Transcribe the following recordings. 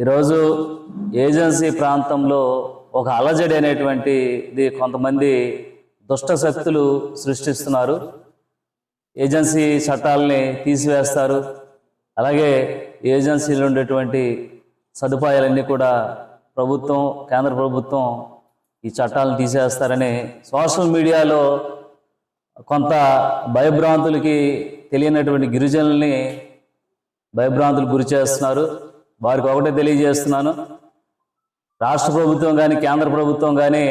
ఈరోజు ఏజెన్సీ ప్రాంతంలో ఒక అలజడి అనేటువంటిది కొంతమంది దుష్ట శక్తులు సృష్టిస్తున్నారు. ఏజెన్సీ చట్టాలని తీసివేస్తారు. అలాగే ఏజెన్సీలో ఉండేటువంటి సదుపాయాలన్నీ కూడా ప్రభుత్వం కేంద్ర ప్రభుత్వం ఈ చట్టాలను తీసేస్తారని సోషల్ మీడియాలో కొంత భయభ్రాంతులకి తెలియనటువంటి గిరిజనుల్ని భయభ్రాంతులు గురి చేస్తున్నారు. వారికి ఒకటే తెలియజేస్తున్నాను. రాష్ట్ర ప్రభుత్వం కానీ కేంద్ర ప్రభుత్వం కానీ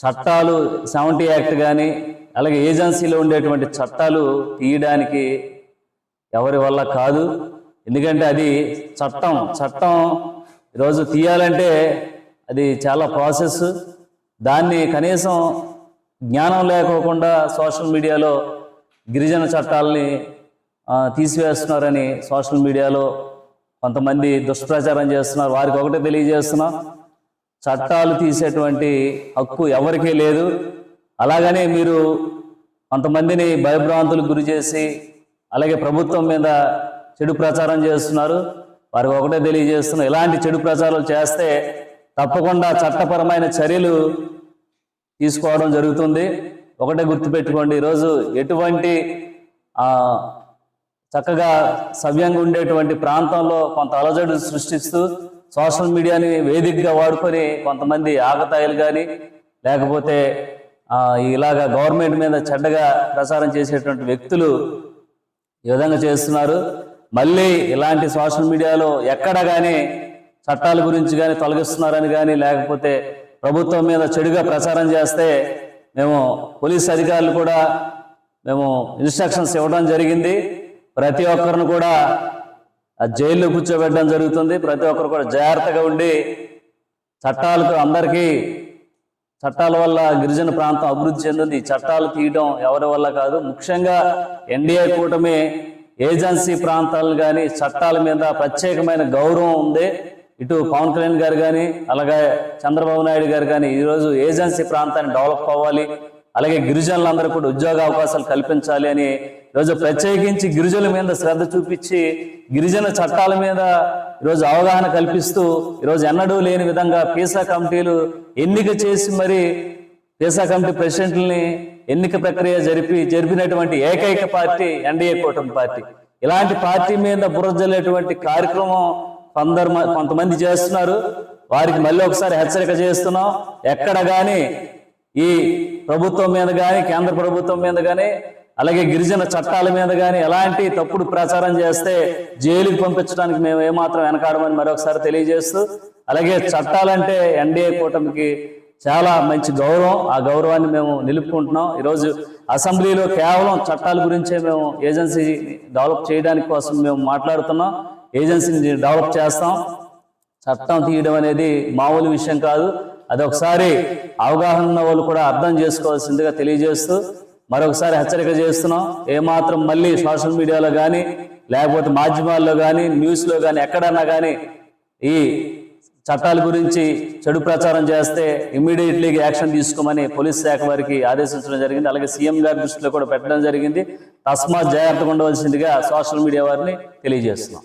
చట్టాలు సెవెంటీ యాక్ట్ కానీ అలాగే ఏజెన్సీలో ఉండేటువంటి చట్టాలు తీయడానికి ఎవరి వల్ల కాదు. ఎందుకంటే అది చట్టం. చట్టం ఈరోజు తీయాలంటే అది చాలా ప్రాసెస్. దాన్ని కనీసం జ్ఞానం లేకోకుండా సోషల్ మీడియాలో గిరిజన చట్టాలని తీసివేస్తున్నారని సోషల్ మీడియాలో కొంతమంది దుష్ప్రచారం చేస్తున్నారు. వారికి ఒకటే తెలియజేస్తున్నాం చట్టాలు తీసేటువంటి హక్కు ఎవరికీ లేదు. అలాగనే మీరు కొంతమందిని భయభ్రాంతులకు గురి చేసి అలాగే ప్రభుత్వం మీద చెడు ప్రచారం చేస్తున్నారు. వారికి ఒకటే తెలియజేస్తున్నారు ఇలాంటి చెడు ప్రచారాలు చేస్తే తప్పకుండా చట్టపరమైన చర్యలు తీసుకోవడం జరుగుతుంది. ఒకటే గుర్తుపెట్టుకోండి ఈరోజు ఎటువంటి చక్కగా సవ్యంగా ఉండేటువంటి ప్రాంతంలో కొంత అలజడి సృష్టిస్తూ సోషల్ మీడియాని వేదికగా వాడుకొని కొంతమంది ఆగతాయిలు కానీ లేకపోతే ఇలాగ గవర్నమెంట్ మీద చెడ్డగా ప్రచారం చేసేటువంటి వ్యక్తులు ఈ విధంగా చేస్తున్నారు. మళ్ళీ ఇలాంటి సోషల్ మీడియాలో ఎక్కడ కానీ చట్టాల గురించి కానీ తొలగిస్తున్నారని కానీ లేకపోతే ప్రభుత్వం మీద చెడుగా ప్రచారం చేస్తే మేము పోలీస్ అధికారులు కూడా మేము ఇన్స్ట్రక్షన్స్ ఇవ్వడం జరిగింది. ప్రతి ఒక్కరిని కూడా ఆ జైల్లో కూర్చోబెట్టడం జరుగుతుంది. ప్రతి ఒక్కరు కూడా జాగ్రత్తగా ఉండి చట్టాలకు అందరికీ చట్టాల వల్ల గిరిజన ప్రాంతం అభివృద్ధి చెందింది. ఈ చట్టాలు తీయడం ఎవరి వల్ల కాదు. ముఖ్యంగా ఎన్డీఏ కూటమి ఏజెన్సీ ప్రాంతాలు కానీ చట్టాల మీద ప్రత్యేకమైన గౌరవం ఉంది. ఇటు పవన్ కళ్యాణ్ గారు కానీ అలాగే చంద్రబాబు నాయుడు గారు కానీ ఈరోజు ఏజెన్సీ ప్రాంతాన్ని డెవలప్ అవ్వాలి. అలాగే గిరిజనులందరూ కూడా ఉద్యోగ అవకాశాలు కల్పించాలి అని ఈరోజు ప్రత్యేకించి గిరిజనుల మీద శ్రద్ధ చూపించి గిరిజన చట్టాల మీద ఈరోజు అవగాహన కల్పిస్తూ ఈరోజు ఎన్నడూ లేని విధంగా పీసా కమిటీలు ఎన్నిక చేసి మరి పీసా కమిటీ ప్రెసిడెంట్లని ఎన్నిక ప్రక్రియ జరిపి జరిపినటువంటి ఏకైక పార్టీ ఎన్డీఏ కూటమి పార్టీ. ఇలాంటి పార్టీ మీద బురజల్లేటువంటి కార్యక్రమం కొందరు మ- కొంతమంది చేస్తున్నారు. వారికి మళ్ళీ ఒకసారి హెచ్చరిక చేస్తున్నాం. ఎక్కడ కానీ ఈ ప్రభుత్వం మీద కానీ కేంద్ర ప్రభుత్వం మీద కానీ అలాగే గిరిజన చట్టాల మీద కానీ ఎలాంటి తప్పుడు ప్రచారం చేస్తే జైలుకి పంపించడానికి మేము ఏమాత్రం వెనకాడమని మరొకసారి తెలియజేస్తూ అలాగే చట్టాలంటే ఎన్డీఏ కూటమికి చాలా మంచి గౌరవం. ఆ గౌరవాన్ని మేము నిలుపుకుంటున్నాం. ఈరోజు అసెంబ్లీలో కేవలం చట్టాల గురించే మేము ఏజెన్సీ డెవలప్ చేయడానికి కోసం మేము మాట్లాడుతున్నాం. ఏజెన్సీని డెవలప్ చేస్తాం. చట్టం తీయడం అనేది మామూలు విషయం కాదు. అది ఒకసారి అవగాహన ఉన్న వాళ్ళు కూడా అర్థం చేసుకోవాల్సిందిగా తెలియజేస్తూ మరొకసారి హెచ్చరిక చేస్తున్నాం. ఏమాత్రం మళ్ళీ సోషల్ మీడియాలో కానీ లేకపోతే మాధ్యమాల్లో కానీ న్యూస్లో కానీ ఎక్కడన్నా కానీ ఈ చట్టాల గురించి చెడు ప్రచారం చేస్తే ఇమ్మీడియట్లీ యాక్షన్ తీసుకోమని పోలీస్ శాఖ వారికి ఆదేశించడం జరిగింది. అలాగే సీఎం గారి దృష్టిలో కూడా పెట్టడం జరిగింది. తస్మాత్ జాగ్రత్తగా ఉండవలసిందిగా సోషల్ మీడియా వారిని తెలియజేస్తున్నాం.